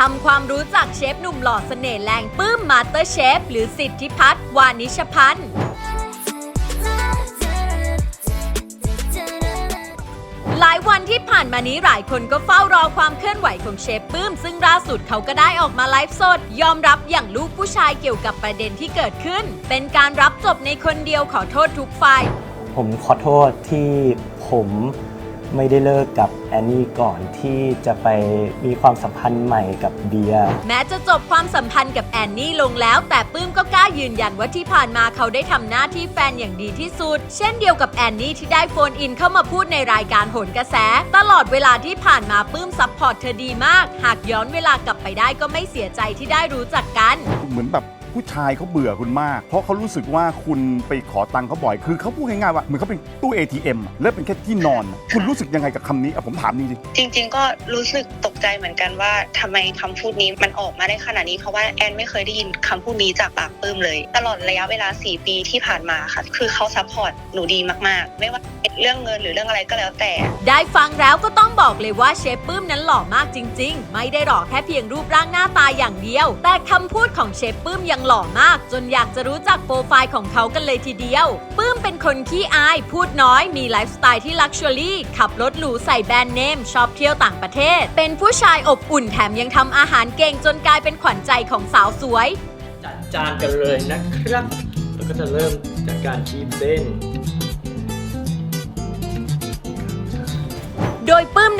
ทำความรู้จักเชฟหนุ่มหล่อเสน่ห์แรงปื้มมาสเตอร์เชฟหรือสิทธิพัฒน์วานิชพันธ์หลายวันที่ผ่านมานี้หลายคนก็เฝ้ารอความเคลื่อนไหวของเชฟปื้ม ซึ่งล่าสุดเขาก็ได้ออกมาไลฟ์สด ยอมรับอย่างลูกผู้ชายเกี่ยวกับประเด็นที่เกิดขึ้น เป็นการรับจบในคนเดียวขอโทษทุกฝ่าย ผมขอโทษที่ผม ไม่ได้เลิกกับแอนนี่ก่อนที่จะไปมีความสัมพันธ์ใหม่กับเบียร์แม้จะจบความสัมพันธ์กับแอนนี่ลงแล้ว แต่ปื้มก็กล้ายืนยันว่าที่ผ่านมาเขาได้ทำหน้าที่แฟนอย่างดีที่สุด เช่นเดียวกับแอนนี่ที่ได้โฟนอินเข้ามาพูดในรายการโหนกระแส ตลอดเวลาที่ผ่านมาปื้มซัพพอร์ตเธอดีมาก หากย้อนเวลากลับไปได้ก็ไม่เสียใจที่ได้รู้จักกัน เหมือนแบบ ผู้ชายเขาเบื่อคุณมาก เพราะเขารู้สึกว่าคุณไปขอตังค์เขาบ่อย คือเขาพูดง่ายๆว่าเหมือนเขาเป็นตู้ ATM อะแล้วเป็นแค่ที่นอนอะคุณรู้สึกยังไงกับคำนี้อะผมถามจริงจริง ๆ ก็รู้สึกตกใจเหมือนกันว่าทำไมคำพูดนี้มันออกมาได้ขนาดนี้ เพราะว่าแอนไม่เคยได้ยินคำพูดนี้จากปากปื้มเลย ตลอดระยะเวลา 4 ปีที่ผ่านมาค่ะ คือเขาซัพพอร์ตหนูดีมากๆ ไม่ว่าเป็นเรื่องเงินหรือเรื่องอะไรก็แล้วแต่ ได้ฟังแล้วก็ต้องบอกเลยว่าเชฟปื้มนั้นหล่อมากจริง ๆ ไม่ได้หล่อแค่เพียงรูปร่างหน้าตาอย่างเดียว แต่คำพูดของเชฟปื้มยังหล่อมาก จนอยากจะรู้จักโปรไฟล์ของเขากันเลยทีเดียว ปื้มเป็นคนขี้อาย พูดน้อย มีไลฟ์สไตล์ที่ลักชัวรี่ขับรถหรูใส่แบรนด์เนม ชอบเที่ยวต่างประเทศ เป็นผู้ชายอบอุ่นแถมยังทำอาหารเก่งจนกลายเป็นขวัญใจของสาวสวย จัดจานกันเลยนะครับ แล้วก็จะเริ่มจากการคีบเส้น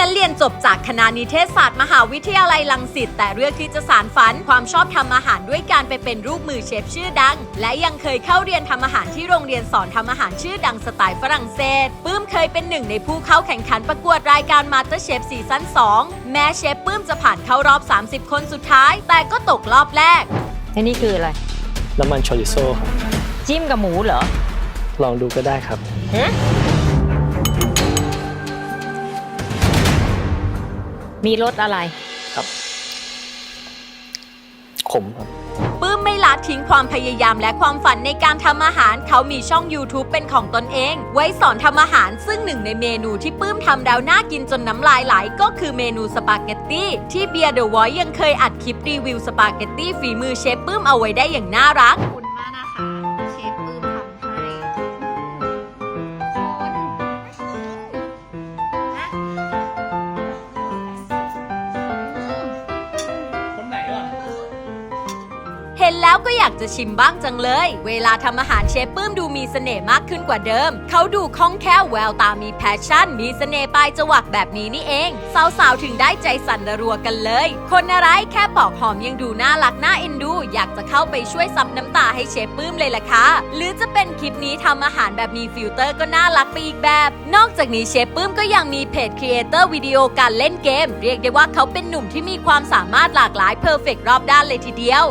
นั้นเรียนจบจากคณะนิเทศศาสตร์มหาวิทยาลัยลังสิตแต่เลือกที่จะสารฝันความชอบทำอาหารด้วยการไปเป็นรูปมือเชฟชื่อดัง และยังเคยเข้าเรียนทำอาหารที่โรงเรียนสอนทำอาหารชื่อดังสไตล์ฝรั่งเศสปื้มเคยเป็นหนึ่งในผู้เข้าแข่งขันประกวดรายการมาสเตอร์เชฟซีซั่น2 แม้เชฟปื้มจะผ่านเข้ารอบ 30 คนสุดท้าย แต่ก็ตกรอบแรกอันนี้คืออะไร น้ำมันชอริโซ่ครับจิ้มกับหมูเหรอ ลองดูก็ได้ครับ มีรสอะไร ขมครับ ปื้มไม่ละทิ้งความพยายามและความฝันในการทำอาหาร เขามีช่อง YouTube เป็นของตนเอง ไว้สอนทำอาหาร ซึ่งหนึ่งในเมนูที่ปื้มทำแล้วน่ากินจนน้ำลายไหลก็คือเมนูสปาเกตตี้ที่เบียร์เดอะวอยยังเคยอัดคลิปรีวิวสปาเกตตี้ฝีมือเชฟปื้มเอาไว้ได้อย่างน่ารัก ห็นแล้วก็อยากจะชิมบ้างจังเลย เวลาทำอาหารเชฟปื้มดูมีเสน่ห์มากขึ้นกว่าเดิม เขาดูคล่องแคล่วแววตามีแพชชั่น มีเสน่ห์ปลายจวักแบบนี้นี่เอง สาวๆ ถึงได้ใจสั่นระรัวกันเลย คนอะไรแค่ปอกหอมยังดูน่ารักน่าเอ็นดู อยากจะเข้าไปช่วยซับน้ำตาให้เชฟปื้มเลยล่ะค่ะ หรือจะเป็นคลิปนี้ทำอาหารแบบมีฟิลเตอร์ก็น่ารักไปอีกแบบ นอกจากนี้เชฟปื้มก็ยังมีเพจครีเอเตอร์วิดีโอการเล่นเกม เรียกได้ว่าเขาเป็นหนุ่มที่มีความสามารถหลากหลายเพอร์เฟกรอบด้านเลยทีเดียว